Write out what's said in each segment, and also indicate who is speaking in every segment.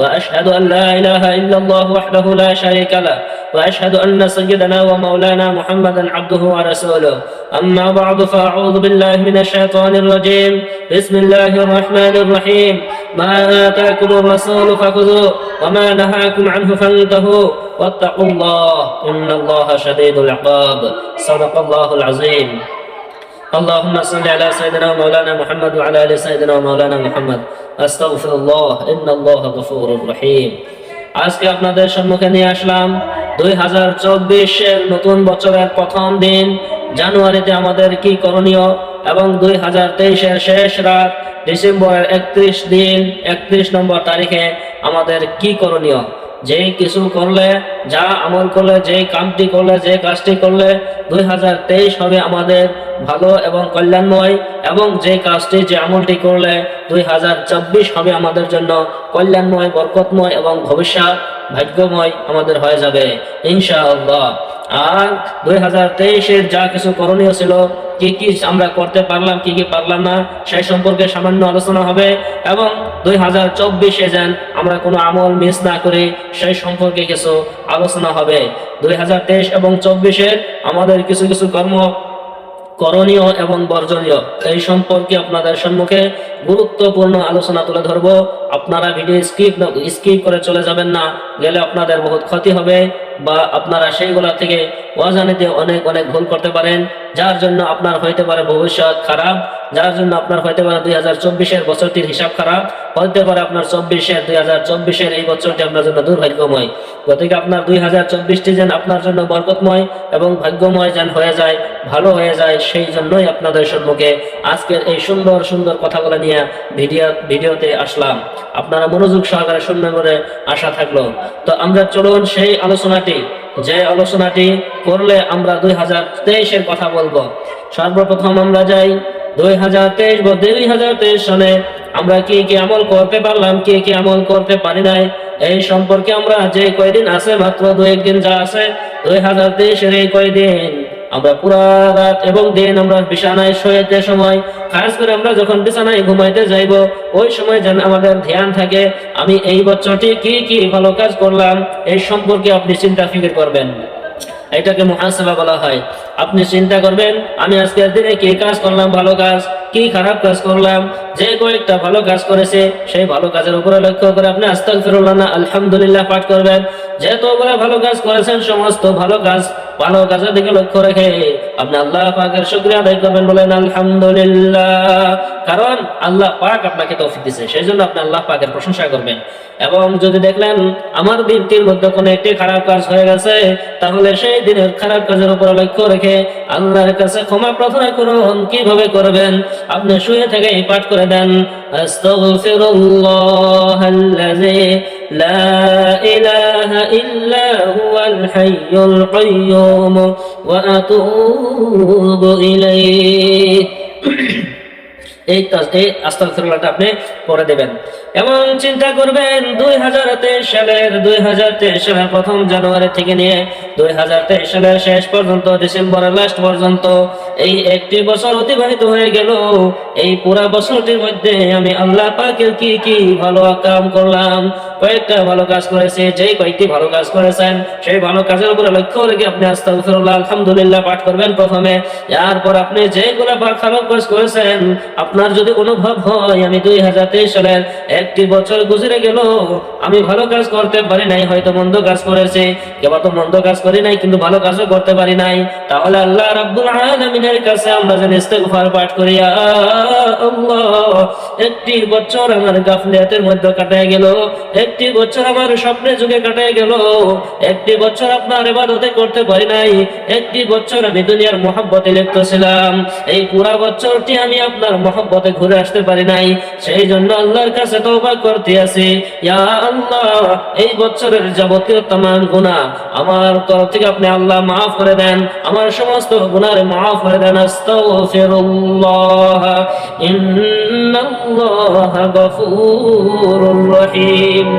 Speaker 1: وأشهد أن لا إله إلا الله وحده لا شريك له وأشهد أن سيدنا ومولانا محمدا عبده ورسوله. أما بعد فأعوذ بالله من الشيطان الرجيم. بسم الله الرحمن الرحيم. ما آتاكم الرسول فخذوه وما نهاكم عنه فانتهوا. واتقوا الله إن الله شديد العقاب. صدق الله العظيم. اللهم صل على سيدنا ومولانا محمد وعلى ال سيدنا ومولانا محمد استغفر الله ان الله غفور رحيم আজকে আপনাদের সম্মুখে নিয়ে আসলাম দুই হাজার চব্বিশের নতুন বছরের প্রথম দিন জানুয়ারিতে আমাদের কি করণীয় এবং দুই হাজার তেইশের শেষ রাত ডিসেম্বরের একত্রিশ দিন একত্রিশ নম্বর তারিখে আমাদের কি করণীয় যে কিছু করলে, যা আমল করলে যে কামটি করলে যে কাজটি করলে, দুই হাজার তেইশ হবে আমাদের ভালো এবং কল্যাণময় এবং যে কাজটি, যে আমলটি করলে, দুই হাজার চব্বিশ হবে আমাদের জন্য কল্যাণময়, বরকতময় এবং ভবিষ্যৎ। ভাগ্যময় আমাদের হয়ে যাবে। ইনশাআল্লাহ। আর দুই হাজার তেইশের যা কিছু করণীয় ছিল, কি কি আমরা করতে পারলাম, কি কি পারলাম না, সেই সম্পর্কে সামান্য আলোচনা হবে এবং দুই হাজার চব্বিশে যেন আমরা কোনো আমল মিস না করি, সেই সম্পর্কে কিছু আলোচনা হবে। দুই হাজার তেইশ এবং চব্বিশের আমাদের কিছু কিছু কর্ম করণীয় এবং বর্জনীয়, এই সম্পর্কে আপনাদের সম্মুখে গুরুত্বপূর্ণ আলোচনা তুলে ধরব। আপনারা ভিডিও স্কিপ স্কিপ করে চলে যাবেন না। গেলে আপনাদের বহুত ক্ষতি হবে বা আপনারা সেইগুলা থেকে অজানিতে অনেক অনেক ভুল করতে পারেন। যার জন্য আপনার হইতে পারে ভবিষ্যৎ খারাপ, যার জন্য আপনার হইতে পারে দুই হাজার চব্বিশের বছরটির হিসাব খারাপ, হইতে পারে আপনার চব্বিশের, দুই হাজার চব্বিশের এই বছরটি আপনার জন্য দুর্ভাগ্যময়। গতিকে আপনার দুই হাজার চব্বিশটি যেন আপনার জন্য বরকতময় এবং ভাগ্যময় যেন হয়ে যায়, ভালো হয়ে যায়, সেই জন্যই আপনাদের সম্মুখে আজকের এই সুন্দর সুন্দর কথাগুলো নিয়ে ভিডিও, ভিডিওতে আসলাম। আপনারা মনোযোগ সহকারে শুনবেন বলে আশা থাকল। তো আমরা চলুন সেই আলোচনাটি। যে আলোচনাটি করলে আমরা দুই হাজার তেইশের কথা বলব। সর্বপ্রথম আমরা যাই দুই হাজার তেইশ বা দুই হাজার তেইশ সনে আমরা কি কি আমল করতে পারলাম, কি কি আমল করতে পারি নাই, এই সম্পর্কে আমরা যে কয়দিন আছে, মাত্র দু একদিন যা আছে, দুই হাজার তেইশের এই কয়দিন। আমরা পুরা রাত এবং দিন আমরা বিছানায় শোয়েতে সময়, খাস করে আমরা যখন বিছানায় ঘুমাইতে যাইব, ওই সময় যেন আমাদের ধ্যান থাকে, আমি এই বছরটি কি কি ভালো কাজ করলাম, এই সম্পর্কে আপনি চিন্তা ফিকির করবেন। এটাকে মহাসেবা বলা হয়। আপনি চিন্তা করবেন, আমি আজকের দিনে কি কাজ করলাম ভালো কাজ, কি খারাপ কাজ করলাম, যে কয়েকটা ভালো কাজ করেছে, সেই ভালো কাজের উপরে লক্ষ্য করে আপনি আস্তাক ফিরুল্লাহ আলহামদুলিল্লাহ পাঠ করবেন। যেহেতু ভালো কাজ করেছেন, সমস্ত ভালো কাজ, ভালো কাজের দিকে লক্ষ্য রেখে আপনি আল্লাহ পাকের শুক্রিয়া আদায় করবেন বলেন, আলহামদুলিল্লাহ। কারণ আল্লাহ পাক আপনাকে তৌফিক দিছে সেই জন্য আপনি আল্লাহ পাকের প্রশংসা করবেন। এবং যদি দেখলেন, আমার দিনটির মধ্যে কোনো একটি খারাপ কাজ হয়ে গেছে, তাহলে সেই দিনের খারাপ কাজের উপর লক্ষ্য রেখে আল্লাহর কাছে ক্ষমা প্রার্থনা করুন। কীভাবে করবেন? আপনি শুয়ে থেকে পাঠ করে দেন। আস্তাগফিরুল্লাহ আল্লাযী লা ইলাহা ইল্লা হুয়াল হাইয়ুল কাইয়্যুম ওয়া আতুবু ইলাইহি। এই এই আস্তাফিরুল্লাহটা আপনি পড়ে দেবেন। এবং চিন্তা করবেন, দুই হাজার তেইশ সালের, দুই হাজার তেইশ সালের প্রথম জানুয়ারি থেকে নিয়ে দুই হাজার তেইশ সালের শেষ পর্যন্ত, ডিসেম্বরের লাস্ট পর্যন্ত এই একটি বছর অতিবাহিত হয়ে গেল। এই পুরা বছরটির মধ্যে আমি আল্লাহ পাকের কি কি ভালো কাম করলাম কয়েকটা ভালো কাজ করেছে, যেই কয়েকটি ভালো কাজ করেছেন, সেই ভালো কাজের উপরে লক্ষ্য রেখে আপনি আস্তাগফিরুল্লাহ, আলহামদুলিল্লাহ পাঠ করবেন প্রথমে। এরপর আপনি যেগুলো খারাপ কাজ করেছেন, আপনার যদি অনুভব হয়, আমি দুই হাজার তেইশ সালের একটি বছর গুজরে গেল, আমি ভালো কাজ করতে পারি নাই, হয়তো মন্দ কাজ করেছে। কেবল তো মন্দ কাজ করি নাই, কিন্তু ভালো কাজও করতে পারি নাই। তাহলে আল্লাহ রাব্বুল আলামিনের কাছে আমরা যেন ইস্তেগফার পাঠ করি আল্লাহ, একটি বছর আমার গাফলিয়াতের মধ্যে কাটায় গেল একটি বছর আমার স্বপ্নে যুগে কাটায় গেল। একটি বছর আপনার এবার হতে করতে পারি নাই। একটি বছর আমি দুনিয়ার মহাব্বতে লিপ্ত ছিলাম। এই পুরা বছরটি আমি আপনার মহাব্বতে ঘুরে আসতে পারি নাই। সেই জন্য আল্লাহর কাছে তওবা করতে আসি। ইয়া আল্লাহ, এই বছরের যাবতীয় তামান গুণা আমার তরফ থেকে আপনি আল্লাহ মাফ করে দেন। আমার সমস্ত গুণার মাফ করে দেন। আস্তাগফিরুল্লাহ। ইন্নাল্লাহ গফুরুর রহিম।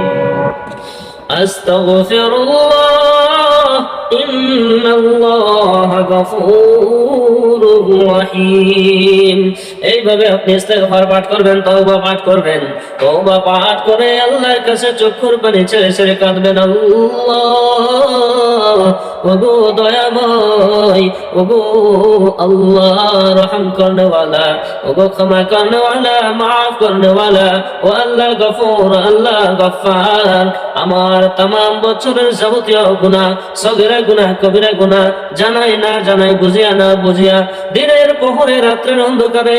Speaker 1: أستغفر الله إن الله غفور رحيم এইভাবে আপনি ইস্তেগফার পাঠ করবেন তওবা পাঠ করবেন তওবা পাঠ করে আল্লাহর কাছে চক্ষুর পানি ছেড়ে ছেড়ে কাঁদবেন আল্লাহ ওগো দয়াময় ওগো আল্লাহ রহম করনে वाला ওগো ক্ষমা করনে वाला মাফ করনে वाला ও আল্লাহ গফুর আল্লাহ গফফার আমার তাম বছরের যাবতীয় গুনাহ সগিরা গুনাহ কবিরা গুনাহ জানাই না জানাই বুঝিয়া না বুঝিয়া দিনের প্রহরে রাত্রের অন্ধকারে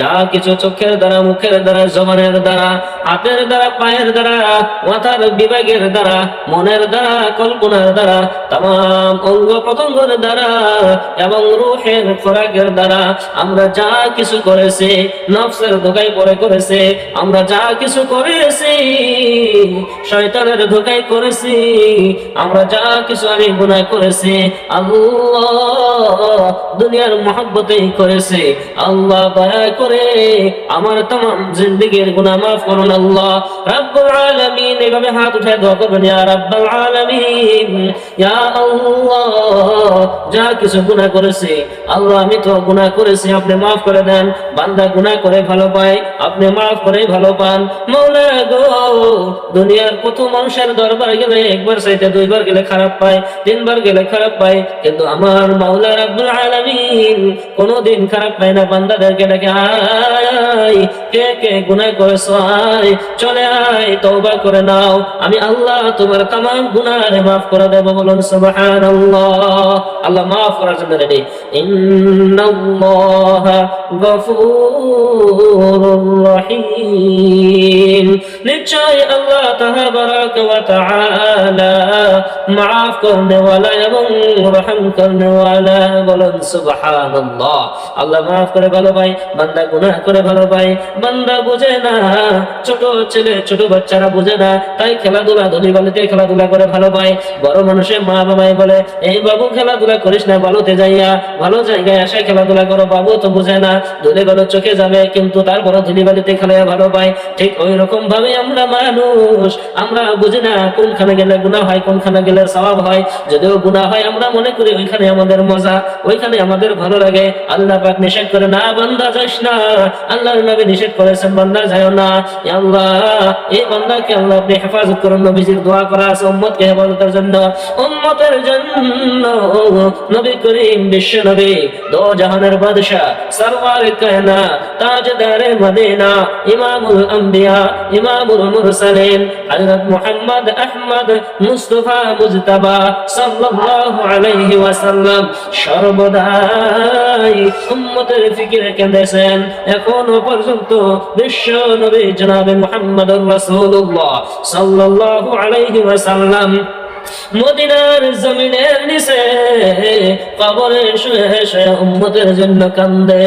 Speaker 1: যা কিছু চোখের দ্বারা, মুখের দ্বারা, জবানের দ্বারা, হাতের দ্বারা, পায়ের দ্বারা, মাথার বিভাগের দ্বারা, মনের দ্বারা, কল্পনার দ্বারা তাম অঙ্গ প্রত্যঙ্গের দ্বারা এবং রুহের খোরাকের দ্বারা আমরা যা কিছু করেছি, নফসের ধোকায় পরে করেছে, আমরা যা কিছু করেছি, শয়তানের ধোকায় করেছি, আমরা যা কিছু আমি গুনাহ করেছি, আল্লাহ দুনিয়ার মহব্বতেই করেছে, আল্লাহ দয়া করে আমার তাম, জিন্দিগির গুনাহ মাফ করুন আল্লাহ। রাব্বুল আলামিন এভাবে হাত উঠায় দোয়া করবেন, ইয়া রাব্বুল আলামিন, ইয়া আল্লাহ, যা কিছু গুনাহ করেছে, আল্লাহ আমি তো গুনাহ করেছি, আপনি মাফ করে দেন। বান্দা গুনাহ করে ভালো পায়, আপনি মাফ করে ভালো পান। মৌলা গো, দুনিয়ার কত মানুষের দরবার গেলে একবার চাইতে দুইবার গেলে খারাপ পায়, তিনবার গেলে খারাপ পায়। কিন্তু আমার মাওলা রাব্বুল আলামিন কোনোদিন খারাপ পায় না, বান্দাদেরকে ডাকে আয়, কে কে চলে আয় করে নাও। আমি আল্লাহ তোমার তামাম গুনাহে মাফ করে দেব বলুন, সুবহানাল্লাহ। আল্লাহ মাফ করার জন্য রেডি গফুরুর রহিম। নিশ্চয় আল্লাহ তাবারাক ওয়া তাআলা এবং রহম বলুন, সুবহানাল্লাহ। আল্লাহ মাফ করে ভালো ভাই, বান্দা গুনাহ করে ভালো ভাই বান্দা বুঝে না, ছোট ছেলে, ছোট বাচ্চারা বুঝে না, তাই খেলাধুলা ধনী বালিতে খেলাধুলা করে ভালো পায় বড় মানুষের মা বাবাই বলে, এই বাবু খেলাধুলা করিস না, ভালোতে যাইয়া, ভালো জায়গায় আসে খেলাধুলা করো, বাবু তো বুঝে না ধুলে গেল চোখে যাবে, কিন্তু তারপর ধনী বালিতে খেলায় ভালো পায় ঠিক ওই রকম ভাবে আমরা মানুষ, আমরা বুঝি না কোনখানে গেলে গুণা হয়, কোনখানে গেলে স্বভাব হয়। যদিও গুণা হয়, আমরা মনে করি ওইখানে আমাদের মজা, ওইখানে আমাদের ভালো লাগে। আল্লাহ পাক নিষেধ করে, না বান্দা যাস না আল্লাহর নবী নিষেধ করেছেন বান্দা না। আল্লাহ, এই বান্দাকে আল্লাহ আপনি হেফাজত করুন, নবীজির দোয়া করা আছে উম্মতকে হেফাজতের জন্য। উম্মতের জন্য নবী করিম বিশ্ব নবী, দো জাহানের সরওয়ার কায়না মদিনা, ইমামুল আম্বিয়া, ইমামুল মুরসালিন, হযরত মুহাম্মদ আহমদ মুস্তাফা মুজতাবা সাল্লাল্লাহু আলাইহি ওয়াসাল্লাম সর্বদাই উম্মতের ফিকিরে কেঁদেছেন এখনও পর্যন্ত বিশ্ব নবী জনাবে মুহাম্মদুর রাসূলুল্লাহ সাল্লাল্লাহু আলাইহি ওয়াসাল্লাম মদিনার জমিনের নিচে কবরে শুয়ে শুয়ে উম্মতের জন্য কান্দে।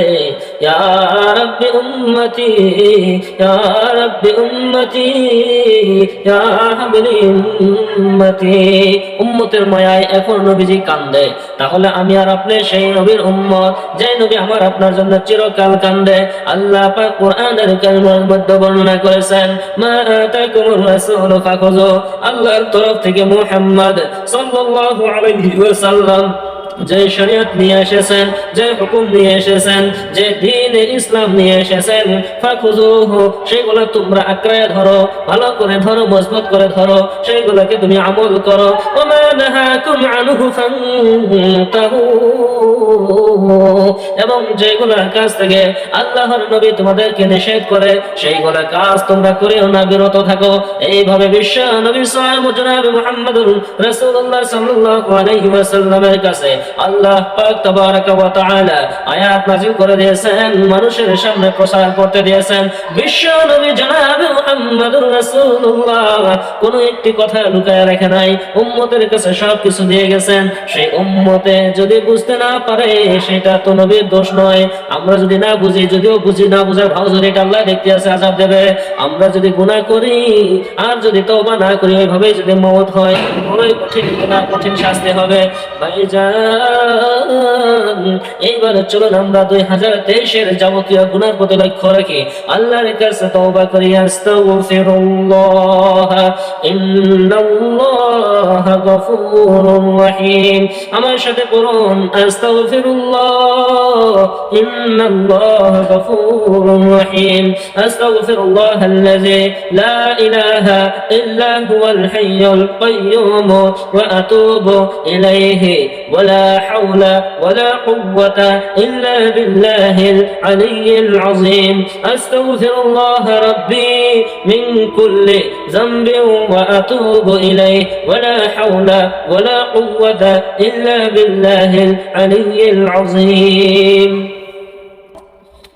Speaker 1: উম্মতের মায়ায় এখন নবীজি কান্দে। তাহলে আমি আর আপনি সেই নবীর উম্মত যে নবী আমার আপনার জন্য চিরকাল কান্দে। আল্লাহ পাক কোরআনের কালিমার মধ্যে বর্ণনা করেছেন, মা আতাকুমুর রাসূল আল্লাহর তরফ থেকে মুহাম্মদ সাল্লাল্লাহু আলাইহি ওয়াসাল্লাম। যে শরীয়ত নিয়ে এসেছেন, যে হুকুম নিয়ে এসেছেন, যে দিন ইসলাম নিয়ে এসেছেন ফাখুজুহু সেগুলো তোমরা আঁকড়ায় ধরো, ভালো করে ধরো, মজবুত করে ধরো, সেগুলোকে তুমি আমল করো। ওমা নাহাকুম আনহু ফান্তাহু। এবং যেগুলোর কাছ থেকে আল্লাহর নবী তোমাদেরকে নিষেধ করে, সেইগুলো কাজ তোমরা করেও না, বিরত থাকো। এইভাবে বিশ্ব নবী সাল্লাল্লাহু জনাব মুহাম্মদুর রাসূলুল্লাহ সাল্লাল্লাহু আলাইহি ওয়াসাল্লামের কাছে আল্লাহ পাক ওয়া তাআলা আয়াত নাযিল করে দিয়েছেন, মানুষের সামনে করতে দিয়েছেন। বিশ্ব নবী জনাব রাসূলুল্লাহ কোন একটি কথা লুকায় রাখে নাই, উম্মতের কাছে সব কিছু দিয়ে গেছেন। সেই উম্মতে যদি বুঝতে না পারে, সেটা তো নবীর দোষ নয়। আমরা যদি না বুঝি, যদিও বুঝি, না বুঝার ভাও যদি এটা আল্লাহ দেখতে আছে আজাব দেবে। আমরা যদি গুনাহ করি, আর যদি তওবা না করি ওইভাবে যদি মওত হয় কঠিন কঠিন শাস্তি হবে। ভাইজান এইবার চলুন আমরা দুই হাজার তেইশের যাবতীয় গুণার প্রতি লক্ষ্য রাখি আল্লাহর কাছে তওবা করি আস্তাগফিরুল্লাহ ইন্নাল্লাহ গফুরুর রহিম আমার সাথে পড়ুন আস্তাগফিরুল্লাহ ইন্নাল্লাহ গফুরুর রহিম আস্তাগফিরুল্লাহ الذي لا إله إلا هو الحي القيوم وأتوب إليه ولا حول ولا قوة إلا بالله العلي العظيم. أستغفر الله ربي من كل ذنب وأتوب إليه. ولا حول ولا قوة إلا بالله العلي العظيم.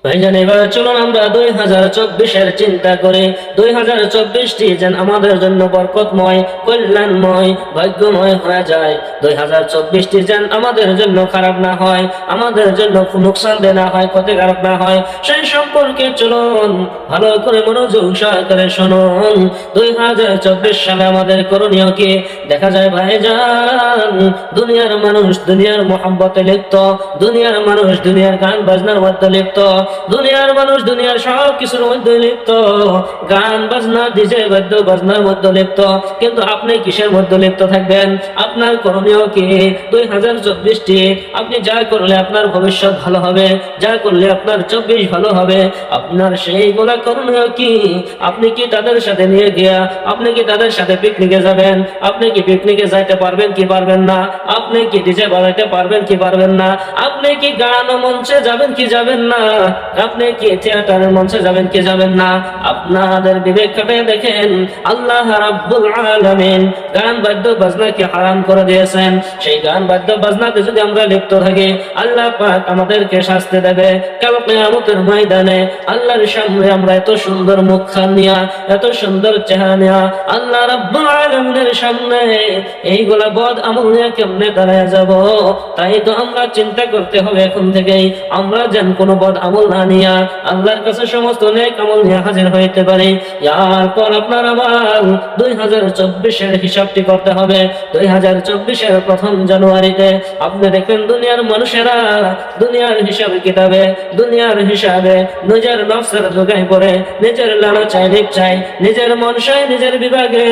Speaker 1: ভাইজান এবার চলুন আমরা দুই হাজার চব্বিশের চিন্তা করি। দুই হাজার চব্বিশটি যেন আমাদের জন্য বরকতময়, কল্যাণময়, ভাগ্যময় হয়ে যায়। দুই হাজার চব্বিশটি যেন আমাদের জন্য খারাপ না হয়, আমাদের জন্য নুকসান দে না হয়, ক্ষতিকারক না হয়। সেই সম্পর্কে চলুন, ভালো করে মনোযোগ সহকারে শুনুন। দুই হাজার চব্বিশ সালে আমাদের করণীয় কি? দেখা যায়, ভাইজান, দুনিয়ার মানুষ দুনিয়ার মোহাম্মতে লিপ্ত, দুনিয়ার মানুষ দুনিয়ার গান বাজনার মধ্যে লিপ্ত। দুনিয়ার মানুষ, দুনিয়ার সব কিছুর মধ্যে লিপ্ত। গান, বাজনা, ডিজে, বাদ্য, বাজনার মধ্যে লিপ্ত। কিন্তু আপনি কিসের মধ্যে লিপ্ত থাকবেন? আপনার করণীয় কি? দুই হাজার চব্বিশটি, আপনি যা করলে আপনার ভবিষ্যৎ ভালো হবে, যা করলে আপনার চব্বিশ ভালো হবে। আপনার সেইগুলা করণীয় কি? আপনি কি তাদের সাথে নিয়ে গিয়া, আপনি কি তাদের সাথে পিকনিকে যাবেন? আপনি কি পিকনিকে যাইতে পারবেন কি পারবেন না? আপনি কি ডিজে বাজাইতে পারবেন কি পারবেন না? আপনি কি গান মঞ্চে যাবেন কি যাবেন না? আপনি কি থিয়েটারের মঞ্চে যাবেন, কি যাবেন না? আপনাদের বিবেক কাটে দেখেন, আল্লাহ রাব্বুল আলামিন গান, বাদ্য বাজনাকে হারাম করে দিয়েছেন? সেই গান, বাদ্য, বাজনাতে যদি আমরা লিপ্ত থাকি, আল্লাহ পাক আমাদেরকে শাস্তি দেবে। কাল কিয়ামতের ময়দানে আল্লাহর সামনে আমরা এত সুন্দর মুখখান নিয়া এত সুন্দর চেহারা নিয়া আল্লাহ রাব্বুল আলামিনের সামনে এইগুলা বদ আমল নিয়ে কেমনে দাঁড়ায় যাব? তাই তো আমরা চিন্তা করতে হবে এখন থেকেই। আমরা যেন কোনো বদ আমল না নিয়া আল্লাহর কাছে সমস্ত নেক আমল নিয়ে হাজির হইতে পারি। এরপর আপনার আমার দুই হাজার চব্বিশের হিসাবটি করতে হবে। দুই হাজার চব্বিশের প্রথম জানুয়ারিতে আপনি দেখবেন দুনিয়ার মানুষেরা দুনিয়ার হিসাবে কিতাবে, দুনিয়ার হিসাবে নিজের নফসের যোগাই পড়ে, নিজের লাড়া চাই লিপ চাই নিজের মনসায় নিজের বিভাগে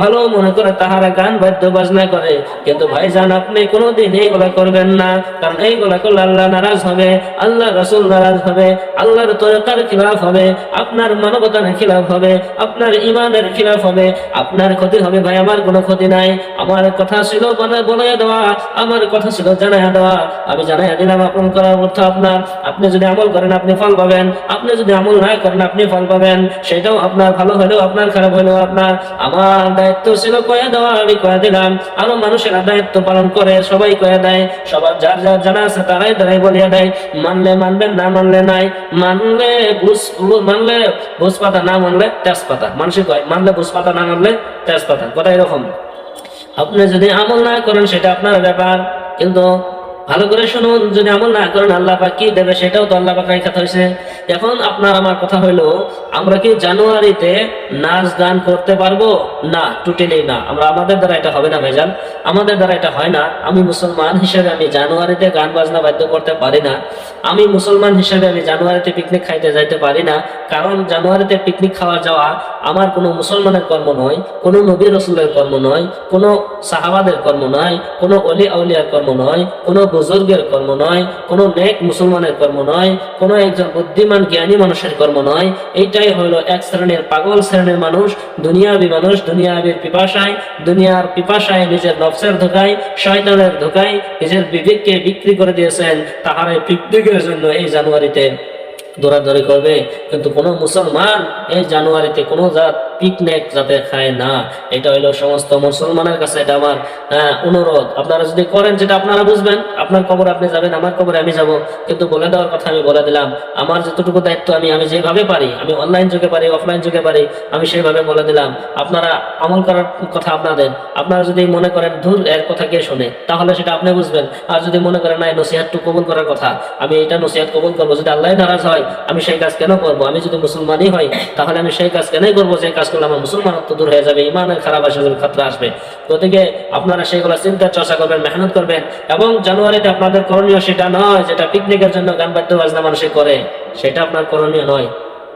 Speaker 1: ভালো মনে করে তাহারা গান, বাদ্য, বাজনা করে। কিন্তু ভাইজান, আপনি কোনোদিন এইগুলা করবেন না, কারণ এইগুলা করলে আল্লাহ নারাজ হবে, আল্লাহ রসুল নারাজ হবে। আল্লাহর তরকার খিলাফ হবে, আপনার মানবতার খিলাফ হবে, আপনার ইমানের খিলাফ হবে, আপনার ক্ষতি হবে ভাই, আমার কোনো ক্ষতি নাই। আমার কথা ছিল বলে বলে দেওয়া, আমার কথা ছিল জানাইয়া দেওয়া। আমি জানাইয়া দিলাম, আপন করার অর্থ আপনার। আপনি যদি আমল করেন, আপনি ফল পাবেন। আপনি যদি আমল না করেন, আপনি ফল পাবেন। সেটাও আপনার ভালো হলেও আপনার খারাপ হলেও আপনার। আমার দায়িত্ব ছিল কয়ে দেওয়া, আমি কয়ে দিলাম। আরও মানুষেরা দায়িত্ব পালন করে, সবাই কয়ে দেয়। সবার যার যার জানা আছে, তারাই তারাই বলিয়া দেয়। মানলে মানবেন, না মানলে নাই, মানলে মানলে ভোজ পাতা না মানলে তেজপাতা। মানুষের কয়, মানলে ভোজ পাতা না মানলে তেজপাতা। কথা এরকম। আপনি যদি আমল না করেন, সেটা আপনার ব্যাপার। কিন্তু ভালো করে শুনুন, যদি আমল না করেন, আল্লাহ পাক কি দেবে সেটাও তো আল্লাহ পাক রেখা হয়েছে এখন আপনার আমার কথা হইল, আমরা কি জানুয়ারিতে নাচ গান করতে পারব? না টুটেলি না। আমরা আমাদের দ্বারা এটা হবে না, ভাইজান। আমাদের দ্বারা এটা হয় না। আমি মুসলমান হিসেবে আমি জানুয়ারিতে গান বাজনা বাধ্য করতে পারি না। আমি মুসলমান হিসেবে আমি জানুয়ারিতে পিকনিক খাইতে যাইতে পারি না। কারণ জানুয়ারিতে পিকনিক খাওয়া যাওয়া আমার কোনো মুসলমানের কর্ম নয়, কোনো নবী রসুলের কর্ম নয়, কোনো সাহাবাদের কর্ম নয়, কোনো অলি আউলিয়ার কর্ম নয়, কোনো বুজুর্গের কর্ম নয়, কোনো নেক মুসলমানের কর্ম নয়, কোনো একজন বুদ্ধিমান জ্ঞানী মানুষের কর্ম নয়। এইটাই হলো এক শ্রেণির পাগল শ্রেণির মানুষ, দুনিয়াবি মানুষ, দুনিয়াবির পিপাসায়, দুনিয়ার পিপাসায় নিজের নফসের ধোকায়, শয়তানের ধোকায়, নিজের বিবেককে বিক্রি করে দিয়েছেন তাহার এই পিকনিকের জন্য এই জানুয়ারিতে। দৌড়াদৌড়ি করবে, কিন্তু কোনো মুসলমান এই জানুয়ারিতে কোনো জাত পিকনিক যাতে খায় না এটা হইল সমস্ত মুসলমানের কাছে এটা আমার হ্যাঁ, অনুরোধ। আপনারা যদি করেন যেটা আপনারা বুঝবেন আপনার খবর আপনি যাবেন আমার খবরে আমি যাব। কিন্তু বলে দেওয়ার কথা আমি বলে দিলাম আমার যতটুকু দায়িত্ব আমি আমি যেভাবে পারি আমি অনলাইন যুগে পারি অফলাইন যুগে পারি আমি সেইভাবে বলে দিলাম। আপনারা আমল করার কথা আপনাদের। আপনারা যদি মনে করেন ধুর এর কথা কে শোনে? তাহলে সেটা আপনি বুঝবেন। আর যদি মনে করেন না এই নসিহাতটু কবুল করার কথা আমি এটা নসিহাত কবুল করব যদি আল্লাহ নারাজ হয় আমি সেই কাজ কেন করব? আমি যদি মুসলমানই হই তাহলে আমি সেই কাজ কেনই করব? যে কাজ করলে আমার মুসলমানত্ব দূর হয়ে যাবে ইমানের খারাপ আসে যাবে খাতরা আসবে। গতিকে আপনারা সেগুলো চিন্তা, চর্চা করবেন, মেহনত করবেন। এবং জানুয়ারিতে আপনাদের করণীয় সেটা নয়, যেটা পিকনিকের জন্য গান বাদ্য বাজনা মানুষে করে, সেটা আপনার করণীয় নয়।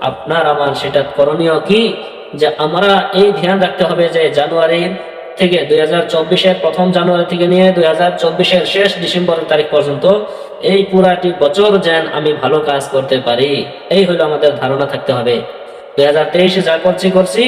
Speaker 1: আপনার, আমার, সেটা করণীয় কি? যে আমরা এই ধ্যান রাখতে হবে যে জানুয়ারির থেকে দুই হাজার চব্বিশের প্রথম জানুয়ারি থেকে নিয়ে দুই হাজার চব্বিশের শেষ ডিসেম্বরের তারিখ পর্যন্ত এই পুরাটি বছর যেন আমি ভালো কাজ করতে পারি। এই হলো আমাদের ধারণা থাকতে হবে। দুই হাজার তেইশে যা করছি করছি।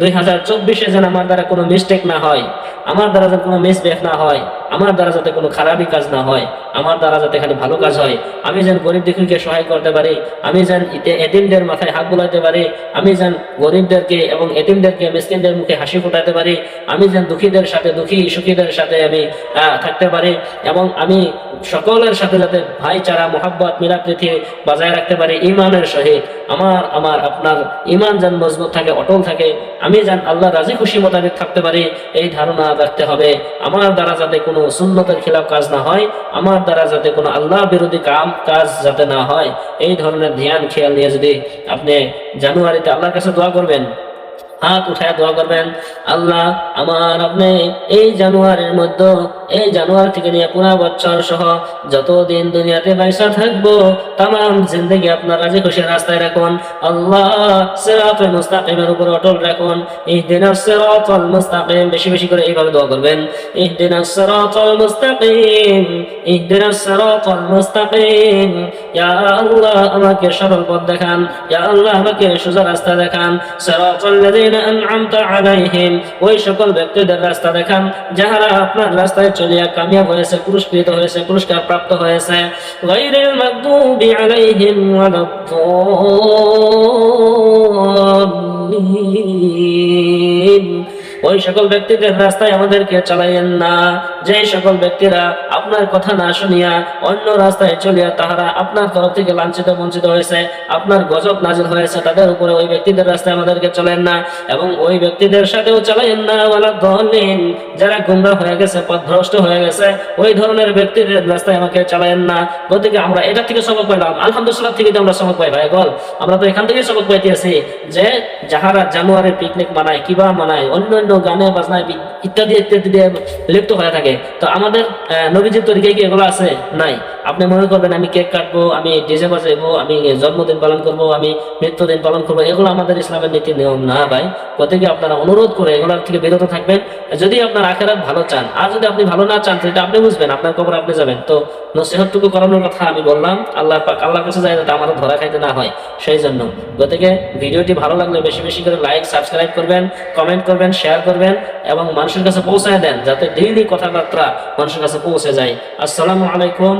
Speaker 1: দুই হাজার চব্বিশে যেন আমার দ্বারা কোনো মিস্টেক না হয়। আমার দ্বারা যেন কোনো মিসবিহেভ না হয়। আমার দ্বারা যাতে কোনো খারাপই কাজ না হয়, আমার দ্বারা যাতে খালি ভালো কাজ হয়, আমি যেন গরিব দুঃখীকে সহায় করতে পারি, আমি যেন এতিমদের মাথায় হাত বুলাইতে পারি, আমি যেন গরিবদেরকে এবং এতিমদেরকে মিসকিনদের মুখে হাসি ফোটাতে পারি, আমি যেন দুঃখীদের সাথে, দুঃখী সুখীদের সাথে আমি থাকতে পারি এবং আমি সকলের সাথে যাতে ভাইচারা, মোহাব্বত, মিলাপ্রীতি বজায় রাখতে পারি ইমানের সহিত। আমার আমার, আপনার ইমান যেন মজবুত থাকে, অটল থাকে, আমি যেন আল্লাহ রাজি খুশি মোতাবেক থাকতে পারি, এই ধারণা রাখতে হবে। আমার দ্বারা যাতে কোনো সুন্নতের খিলাফ কাজ না হয়, আমার দ্বারা যাতে কোনো আল্লাহ বিরোধী কাম, কাজ যাতে না হয়, এই ধরনের ধ্যান, খেয়াল নিয়ে যদি আপনি জানুয়ারিতে আল্লাহর কাছে দোয়া করবেন হাত উঠায় দোয়া করবেন। আল্লাহ, আমার আপনি এই জানুয়ারির মধ্যে, এই জানুয়ারি থেকে নিয়ে পুরা বছর সহ যতদিন দুনিয়াতে পয়সা থাকব তাম জিন্দগি আপনার রাজি খুশি রাস্তায় রাখুন। আল্লাহ সিরাত মুস্তাকিমের উপর অটল রাখুন। ইহদিনাস সিরাতাল মুস্তাকিম, বেশি বেশি করে এইভাবে দোয়া করবেন। ইহদিনাস সিরাতাল মুস্তাকিম, ইহদিনাস সিরাতাল মুস্তাকিম। ইয়া আল্লাহ, আমাকে সরল পথ দেখান। ইয়া আল্লাহ, আমাকে সোজা রাস্তা দেখান। সিরাতাল লাযিনা আন'আমতা আলাইহিম। ওই সকল ব্যক্তিদের রাস্তা দেখান, যাহারা আপনার রাস্তায় চলিয়া কামিয়াব হয়েছে, পুরস্কৃত হয়েছে, পুরস্কার প্রাপ্ত হয়েছে। গায়রিল মাগদুবি ওই সকল ব্যক্তিদের রাস্তায় আমাদেরকে চালাইয়েন না যে সকল ব্যক্তিরা আপনার কথা না শুনিয়া অন্য রাস্তায় চলিয়া তাহারা আপনার তরফ থেকে লাঞ্ছিত, বঞ্চিত হয়েছে, আপনার গজব নাজিল হয়েছে, তাদের উপরে ওই ব্যক্তিদের রাস্তায় আমাদেরকে চলেন না এবং ওই ব্যক্তিদের সাথেও চালাইয়েন না। বলা দলিন যারা গুমরা হয়ে গেছে, পথভ্রষ্ট হয়ে গেছে, ওই ধরনের ব্যক্তিদের রাস্তায় আমাকে চালাইয়েন না। গতিকে আমরা এটা থেকে সবক পাইলাম। আলহামদুলিল্লাহ থেকে তো আমরা সবক পাই ভাই গল আমরা তো এখান থেকে সবক পাইতেছি যে যাহারা জানুয়ারি পিকনিক মানায়, কিবা মানায় অন্য অন্য গানে বাজনায় ইত্যাদি ইত্যাদি লিপ্ত হয়ে থাকে। তো আমাদের নবীজির তরিকায় কি এগুলো আছে? নাই। আপনি মনে করবেন আমি কেক কাটবো, আমি ডিজে বাজাইবো আমি জন্মদিন পালন করব, আমি মৃত্যুদিন পালন করব, এগুলো আমাদের ইসলামের নীতি নিয়ম না ভাই। গতিকে আপনারা অনুরোধ করে এগুলোর থেকে বিরত থাকবেন। যদি আপনার আখেরাত ভালো চান, আর যদি আপনি ভালো না চান, সেটা আপনি বুঝবেন, আপনার খবর আপনি যাবেন। তো নসিহতটুকু করানোর কথা আমি বললাম, আল্লাহ পাক, আল্লাহর কাছে যায় যাতে আমারও ধরা খাইতে না হয়, সেই জন্য। গতিকে ভিডিওটি ভালো লাগলে বেশি বেশি করে লাইক, সাবস্ক্রাইব করবেন, কমেন্ট করবেন, শেয়ার করবেন, এবং মানুষের কাছে পৌঁছায় দেন, যাতে ডেইলি কথাবার্তা মানুষের কাছে পৌঁছে যায়। আসসালামু আলাইকুম